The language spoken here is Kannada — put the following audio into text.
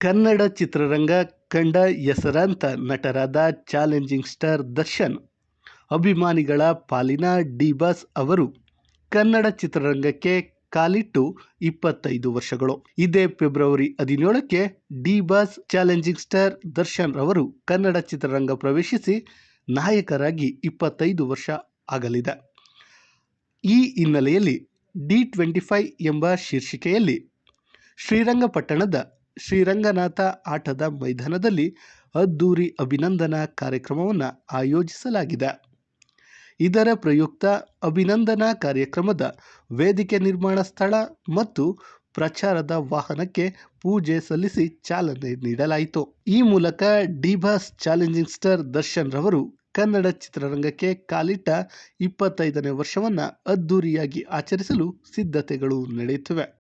ಕನ್ನಡ ಚಿತ್ರರಂಗ ಕಂಡ ಹೆಸರಾಂತ ನಟರಾದ ಚಾಲೆಂಜಿಂಗ್ ಸ್ಟಾರ್ ದರ್ಶನ್, ಅಭಿಮಾನಿಗಳ ಪಾಲಿನ ಡಿ ಬಾಸ್ ಅವರು ಕನ್ನಡ ಚಿತ್ರರಂಗಕ್ಕೆ ಕಾಲಿಟ್ಟು ಇಪ್ಪತ್ತೈದು ವರ್ಷಗಳು. ಇದೇ February ಹದಿನೇಳಕ್ಕೆ D boss challenging star Darshan ಅವರು ಕನ್ನಡ ಚಿತ್ರರಂಗ ಪ್ರವೇಶಿಸಿ ನಾಯಕರಾಗಿ ಇಪ್ಪತ್ತೈದು ವರ್ಷ ಆಗಲಿದೆ. ಈ ಹಿನ್ನೆಲೆಯಲ್ಲಿ ಡಿ ಟ್ವೆಂಟಿ ಫೈವ್ ಎಂಬ ಶೀರ್ಷಿಕೆಯಲ್ಲಿ ಶ್ರೀರಂಗಪಟ್ಟಣದ ಶ್ರೀರಂಗನಾಥ ಆಟದ ಮೈದಾನದಲ್ಲಿ ಅದ್ದೂರಿ ಅಭಿನಂದನಾ ಕಾರ್ಯಕ್ರಮವನ್ನು ಆಯೋಜಿಸಲಾಗಿದೆ. ಇದರ ಪ್ರಯುಕ್ತ ಅಭಿನಂದನಾ ಕಾರ್ಯಕ್ರಮದ ವೇದಿಕೆ ನಿರ್ಮಾಣ ಸ್ಥಳ ಮತ್ತು ಪ್ರಚಾರದ ವಾಹನಕ್ಕೆ ಪೂಜೆ ಸಲ್ಲಿಸಿ ಚಾಲನೆ ನೀಡಲಾಯಿತು. ಈ ಮೂಲಕ ಡಿಬಾಸ್ ಚಾಲೆಂಜಿಂಗ್ ಸ್ಟಾರ್ ದರ್ಶನ್ ರವರು ಕನ್ನಡ ಚಿತ್ರರಂಗಕ್ಕೆ ಕಾಲಿಟ್ಟ ಇಪ್ಪತ್ತೈದನೇ ವರ್ಷವನ್ನು ಅದ್ದೂರಿಯಾಗಿ ಆಚರಿಸಲು ಸಿದ್ಧತೆಗಳು ನಡೆಯುತ್ತಿವೆ.